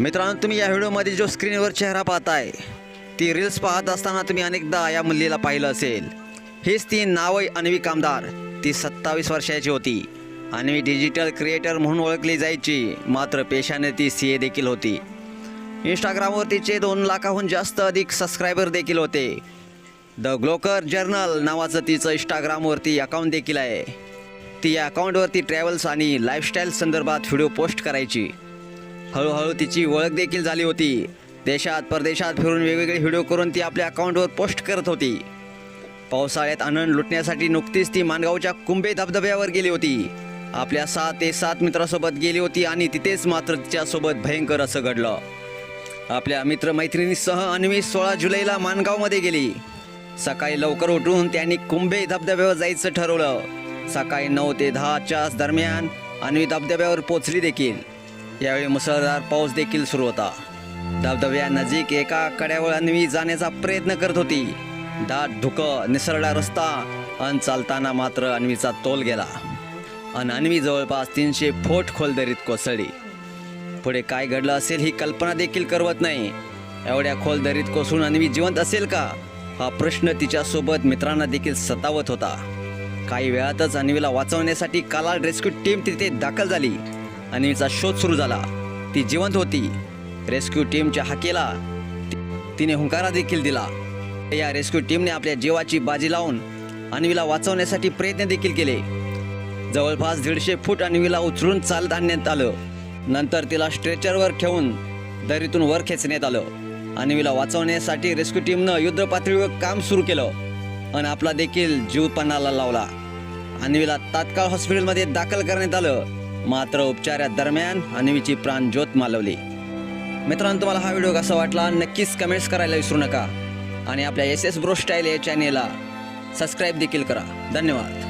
मित्रांनो तुम्ही या व्हिडिओमध्ये जो स्क्रीनवर चेहरा पाहताय ती रील्स पाहत असताना तुम्ही अनेकदा या मुलीला पाहिलं असेल. हीच ती नावय अन्वी कामदार. ती सत्तावीस वर्षाची होती. अन्वी डिजिटल क्रिएटर म्हणून ओळखली जायची. मात्र पेशाने ती सी ए देखील होती. इंस्टाग्रामवर तिचे दोन लाखाहून जास्त अधिक सबस्क्रायबर देखील होते. द ग्लोकर जर्नल नावाचं तिचं इंस्टाग्रामवरती अकाउंट देखील आहे. ती या अकाउंटवरती ट्रॅव्हल्स आणि लाईफस्टाईल संदर्भात व्हिडिओ पोस्ट करायची. हळूहळू तिची ओळख देखील झाली होती. देशात परदेशात फिरून वेगवेगळे व्हिडिओ करून ती आपल्या अकाउंटवर पोस्ट करत होती. पावसाळ्यात आनंद लुटण्यासाठी नुकतीच ती माणगावच्या कुंभे धबधब्यावर गेली होती. आपल्या सहा ते सात मित्रासोबत गेली होती आणि तिथेच मात्र तिच्यासोबत भयंकर असं घडलं. आपल्या मित्रमैत्रिणीसह अन्वी सोळा जुलैला माणगावमध्ये गेली. सकाळी लवकर उठून त्यांनी कुंभे धबधब्यावर जायचं ठरवलं. सकाळी नऊ ते दहाच्या दरम्यान अन्वी धबधब्यावर पोचली देखील. यावेळी मुसळधार पाऊस देखील सुरू होता. धबधब्या नजीक एका कड्यावर अन्वी जाण्याचा प्रयत्न करत होती. दाट धुकं निसरडा रस्ता अन चालताना मात्र अन्वीचा तोल गेला. अन अन्वी जवळपास तीनशे फूट खोल दरीत कोसळली. पुढे काय घडलं असेल ही कल्पना देखील करवत नाही. एवढ्या खोल दरीत कोसळून अन्वी जिवंत असेल का? हा प्रश्न तिच्यासोबत मित्रांना देखील सतावत होता. काही वेळातच अन्वीला वाचवण्यासाठी कालाल रेस्क्यू टीम तिथे दाखल झाली. अनिलचा शोध सुरू झाला. ती जिवंत होती. रेस्क्यू टीमच्या हाकेला तिने हुंकारा देखील दिला. या रेस्क्यू टीमने आपल्या जीवाची बाजी लावून अन्वीला वाचवण्यासाठी प्रयत्न देखील केले. जवळपास दीडशे फूट अन्वीला उचलून चालत आणण्यात आलं. नंतर तिला स्ट्रेचरवर ठेवून दरीतून वर खेचण्यात आलं. अन्वीला वाचवण्यासाठी रेस्क्यू टीमनं युद्ध पातळीवर काम सुरू केलं आणि आपला देखील जीव पणाला लावला. अन्वीला तात्काळ हॉस्पिटलमध्ये दाखल करण्यात आलं. मात्र उपचारादरम्यान अन्वीची प्राण ज्योत मालवली. मित्रांनो तुम्हाला हा व्हिडिओ कसा वाटला? नक्कीच कमेंट्स करायला विसरू नका. आणि आपल्या एस एस ब्रो स्टाईल या चॅनेलला सबस्क्राईब देखील करा. धन्यवाद.